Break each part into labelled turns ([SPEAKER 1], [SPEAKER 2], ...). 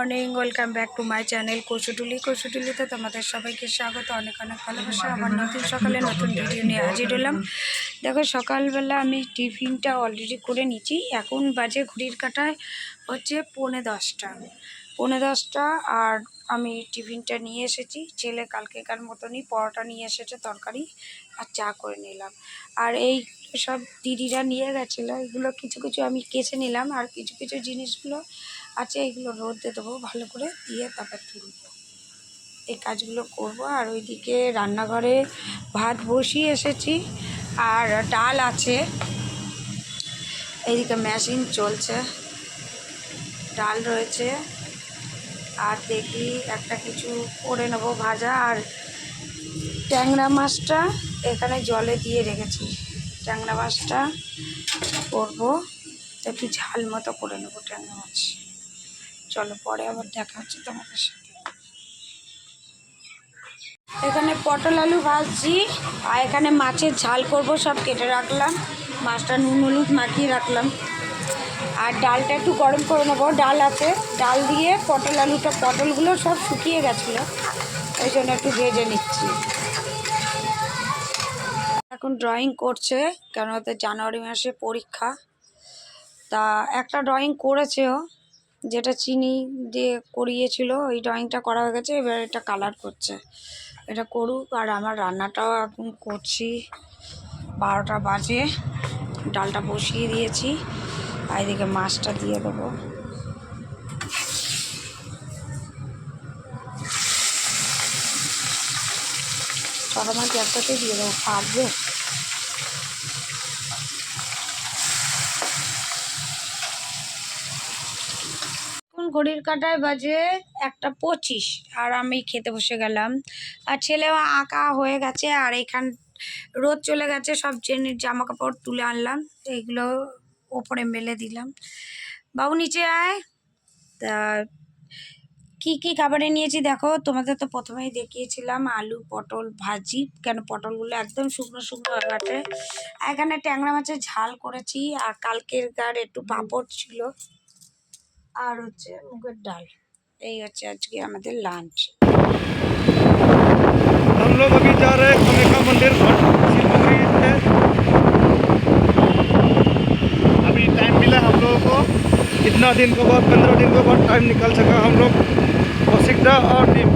[SPEAKER 1] Morning, welcome back to my channel Kachutuli. কচুটুলিতে তোমাদের সবাইকে স্বাগত, অনেক অনেক ভালোবাসা। আমার নতুন সকালে নতুন ভিডিও নিয়ে হাজির হলাম। দেখো, সকালবেলা আমি টিফিনটা অলরেডি করে নিচ্ছি এখন বাজে ঘড়ির কাটায় হচ্ছে পৌনে দশটা। পৌনে দশটা আর আমি টিফিনটা নিয়ে এসেছি। ছেলে কালকেকার মতনই পরোটা নিয়ে এসেছে, তরকারি আর চা করে নিলাম। আর এই সব দিদিরা নিয়ে গেছিল। এগুলো কিছু কিছু আমি কেচে নিলাম। আর কিছু কিছু জিনিসগুলো আছে এগুলো রোদে দেবো ভালো করে দিয়ে তারপর তুলবো। এই কাজগুলো করব। আর ওইদিকে রান্নাঘরে ভাত বসিয়ে এসেছি। আর ডাল আছে। এইদিকে মেশিন চলছে। ডাল রয়েছে। আর দেখি একটা কিছু করে নেব ভাজা। আর ট্যাংরা মাছটা এখানে জলে দিয়ে রেখেছি। ট্যাংরা মাছটা করব। একটু ঝাল মতো করে নেব ট্যাংরা মাছ। চলো, পরে আবার দেখা হচ্ছে তোমাদের সাথে। এখানে পটল আলু ভাজছি, আর এখানে মাছের ঝাল করব, সব কেটে রাখলাম। মাছটা নুন হলুদ মাখিয়ে রাখলাম। আর ডালটা একটু গরম করে নেব। ডাল আছে, ডাল দিয়ে পটল আলুটা, পটলগুলো সব শুকিয়ে গেছিল। ওই জন্য একটু ভেজে নিচ্ছি। এখন ড্রয়িং করছে, কেন জানুয়ারি মাসে পরীক্ষা। তা একটা ড্রয়িং করেছে ও। যেটা চিনি দিয়ে করিয়েছিল, ওই ড্রয়িংটা করা হয়ে গেছে, এবার এটা কালার করছে। এটা করুক, আর আমার রান্নাটাও এখন করছি। বারোটা বাজে, ডালটা বসিয়ে দিয়েছি, আর এদিকে মাছটা দিয়ে দেবো। ছটা মাছ একসাথে দিয়ে দেবো, পারবে? ঘড়ির কাটায় বাজে একটা পঁচিশ আর আমি খেতে বসে গেলাম। আর ছেলেও আঁকা হয়ে গেছে আর এখান রোদ চলে গেছে, সব চেনের জামা কাপড় তুলে আনলাম এইগুলো ওপরে মেলে দিলাম। বাবু নিচে আয়। তা কী কী খাবারে নিয়েছি দেখো, তোমাদের তো প্রথমেই দেখিয়েছিলাম, আলু, পটল ভাজি, কেন পটলগুলো একদম শুকনো শুকনো হয়ে গেছে। এখানে ট্যাংরা মাছের ঝাল করেছি, আর কালকের গার একটু পাঁপড় ছিল। আর হচ্ছে মুগের ডাল এই হচ্ছে আজকে আমাদের লাঞ্চ
[SPEAKER 2] हम लोग अभी जा रहे हैं कामाख्या मंदिर शिवपुरी से अभी टाइम मिला हम लोगों को इतना दिन के बाद पंद्रह दिन के बाद टाइम निकल सका हम लोग कौशिकदा और टीम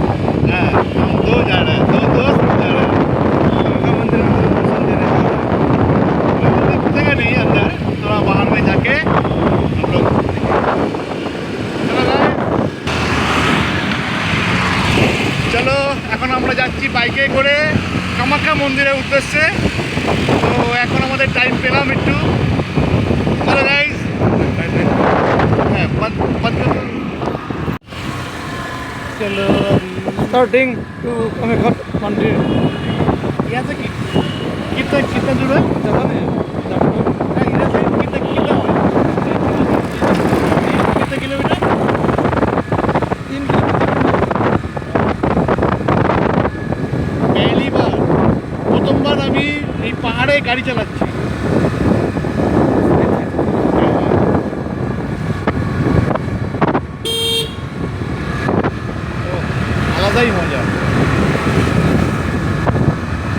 [SPEAKER 3] हाँ, हम दो जा रहे हैं दो दोस्त মন্দিরের উদ্দেশ্যে। তো এখন আমাদের টাইম পেলাম একটু। টু হ্যাঁ, মন্দির কি? কীর্তন কীর্তন জুড়ে গাড়ি চালাচ্ছি আলাদাই মজা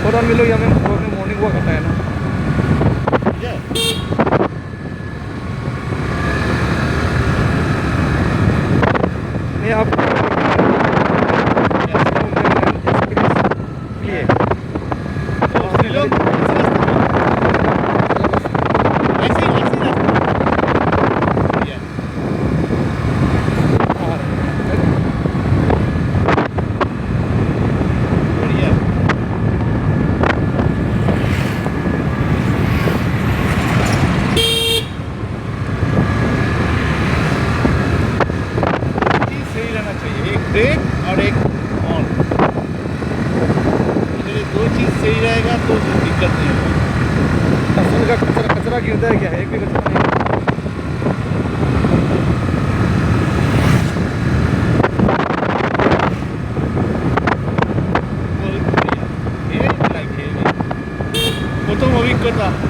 [SPEAKER 2] और हम लोग यहाँ में मॉर्निंग वॉक होता है ना
[SPEAKER 3] ঠিক আছে
[SPEAKER 2] नहीं आप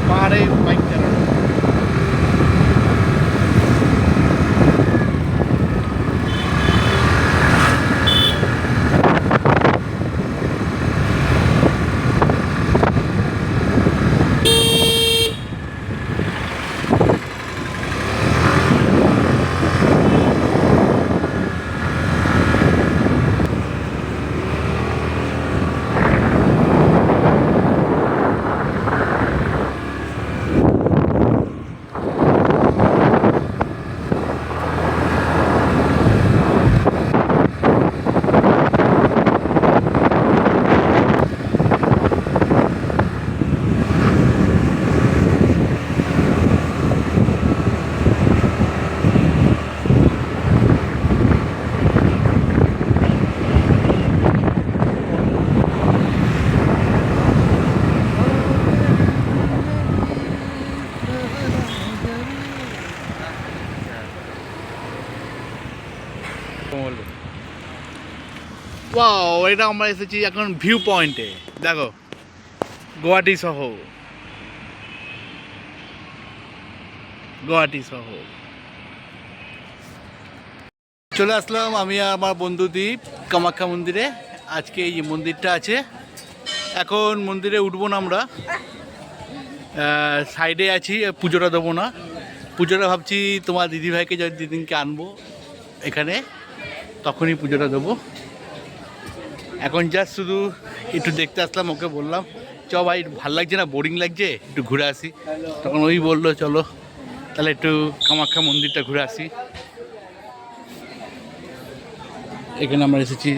[SPEAKER 3] body,
[SPEAKER 2] like
[SPEAKER 3] ওয়াও এটা আমরা এসেছি এখন ভিউ পয়েন্টে দেখো, গুয়াহাটি শহর। গুয়াহাটি শহর। চলে আসলাম আমি আর আমার বন্ধু দ্বীপ কামাখ্যা মন্দিরে। আজকে এই মন্দিরটা আছে। এখন মন্দিরে উঠবো না আমরা। সাইডে আছি, পুজোটা দেবো না। পুজোটা ভাবছি তোমার দিদিভাইকে, যদি দিদিনকে আনব এখানে, তখনই পুজোটা দেবো। এখন জাস্ট শুধু একটু দেখতে আসলাম, ওকে বললাম, চ ভাই, ভালো লাগছে না? বোরিং লাগছে? একটু ঘুরে আসি। তখন ওই বলল, চলো, তাহলে একটু কামাখ্যা মন্দিরটা ঘুরে আসি। এখানে আমরা এসেছি।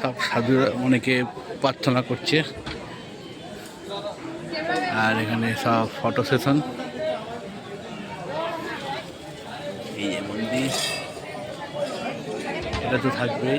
[SPEAKER 3] সব সাধুরা, অনেকে প্রার্থনা করছে। আর এখানে সব ফটো সেশন এই যে মন্দির। এটা তো থাকবেই।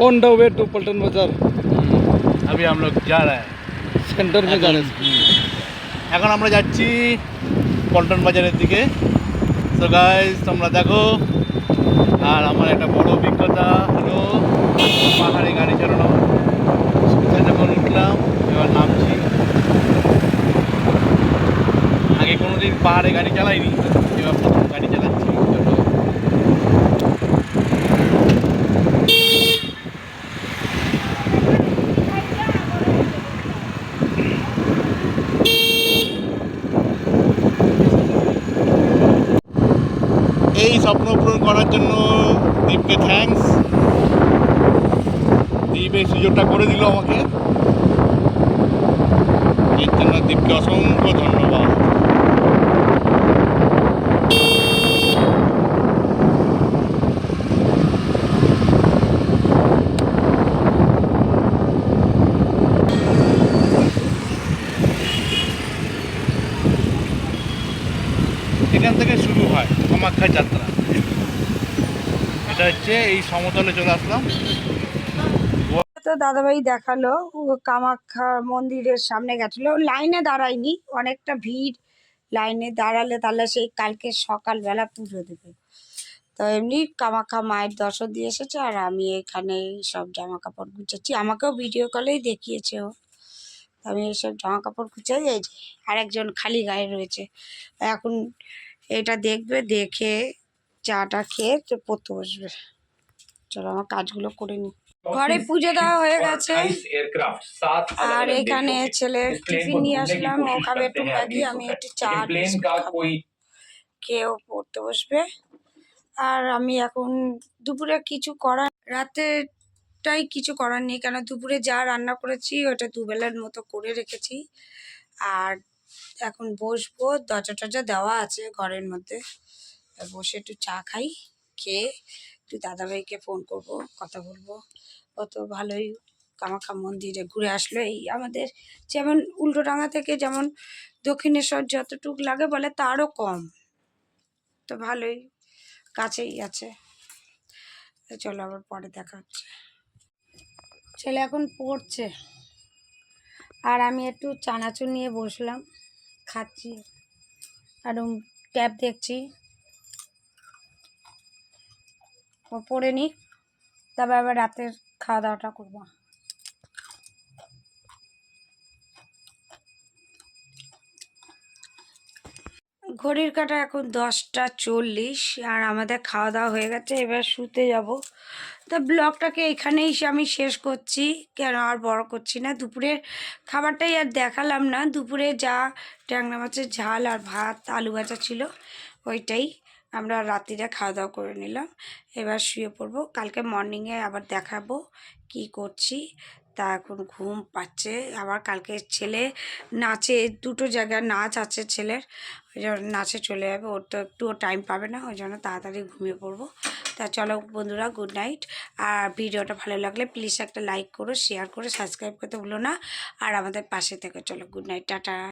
[SPEAKER 2] on the way to Paltan Bazar
[SPEAKER 3] अभी हम लोग जा रहे हैं
[SPEAKER 2] सेंटर में जा रहे हैं
[SPEAKER 3] এখন আমরা যাচ্ছি পল্টন বাজারের দিকে তো গাইজ তোমরা দেখো আর আমার একটা বড় অভিজ্ঞতা হলো পাহাড়ে গাড়ি চালানো স্কুলে যখন উঠলাম এবার নামছি আগে কোনোদিন পাহাড়ে গাড়ি চালাইনি এবার প্রথম স্বপ্ন পূরণ করার জন্য দীপকে থ্যাঙ্কস দীপ এই সুযোগটা করে দিল আমাকে। এর জন্য দীপকে অসংখ্য ধন্যবাদ। এখান থেকে শুরু হয় কামাখ্যা যাত্রা। এটা হচ্ছে এই সমতলে চলে আসলাম।
[SPEAKER 1] তো দাদাভাই দেখাল কামাখ্যা মন্দিরের সামনে গেছিল। লাইনে দাঁড়ায়নি, অনেকটা ভিড়। লাইনে দাঁড়ালে তাহলে সেই কালকে সকালবেলা পুজো দেবে। তো এমনি কামাখ্যা মায়ের দর্শন দিয়ে এসেছে, আর আমি এখানে সব জামা কাপড় গুছাচ্ছি। আমাকেও ভিডিও কলেই দেখিয়েছে ও। আমি এইসব জামা কাপড় গুছাই, এই যে আরেকজন খালি গায়ে রয়েছে। এখন এটা দেখবে, দেখে চাটা খেয়ে তো পড়তে বসবে। চলো আমার কাজগুলো করে নি। ঘরে পুজো দেওয়া হয়ে গেছে। আর এখানে ছেলের টিফিন নিয়ে আসলাম ও খাবে একটু ম্যাগি আমি একটু চা। খেয়েও পড়তে বসবে। আর আমি এখন দুপুরে কিছু করার রাতেরটাই কিছু করার নেই কেন দুপুরে যা রান্না করেছি ওটা দুবেলার মতো করে রেখেছি। আর এখন বসবো দরজা টরজা দেওয়া আছে ঘরের মধ্যে। বসে একটু চা খাই, খেয়ে একটু দাদাভাইকে ফোন করব, কথা বলব। ও তো ভালোই কামাখ্যা মন্দিরে ঘুরে আসলো। এই আমাদের যেমন উল্টোডাঙা থেকে যেমন দক্ষিণেশ্বর যতটুকু লাগে বলে তারও কম। তো ভালোই কাছেই আছে। চলো আবার পরে দেখা হচ্ছে। ছেলে এখন পড়ছে। আর আমি একটু চানাচুর নিয়ে বসলাম, খাচ্ছি। আর ট্যাব দেখছি। ও পড়ে নি তবে আবার রাতের খাওয়া দাওয়াটা করব। ঘড়ির কাটা এখন দশটা চল্লিশ, আর আমাদের খাওয়া দাওয়া হয়ে গেছে, এবার শুতে যাব। তা ব্লগটাকে এখানেই আমি শেষ করছি, কেন আর বড় করছি না। দুপুরের খাবারটাই আর দেখালাম না। দুপুরে যা ট্যাংরা মাছের ঝাল আর ভাত, আলু ভাজা ছিল, ওইটাই। আমরা রাত্রিরে খাওয়া দাওয়া করে নিলাম। এবার শুয়ে পড়ব। কালকে মর্নিংয়ে আবার দেখাবো কি করছি। তা এখন ঘুম পাচ্ছে। আবার কালকে ছেলে নাচে, দুটো জায়গায় নাচ আছে ছেলের। ওই জন্য নাচে চলে যাবে। ওর তো একটুও টাইম পাবে না। ওই জন্য তাড়াতাড়ি ঘুমিয়ে পড়ব। তা চলো বন্ধুরা গুড নাইট আর ভিডিওটা ভালো লাগলে প্লিজ একটা লাইক করো শেয়ার করো সাবস্ক্রাইব করতে ভুলো না। আর আমাদের পাশে থেকে। চলো গুড নাইট টাটা।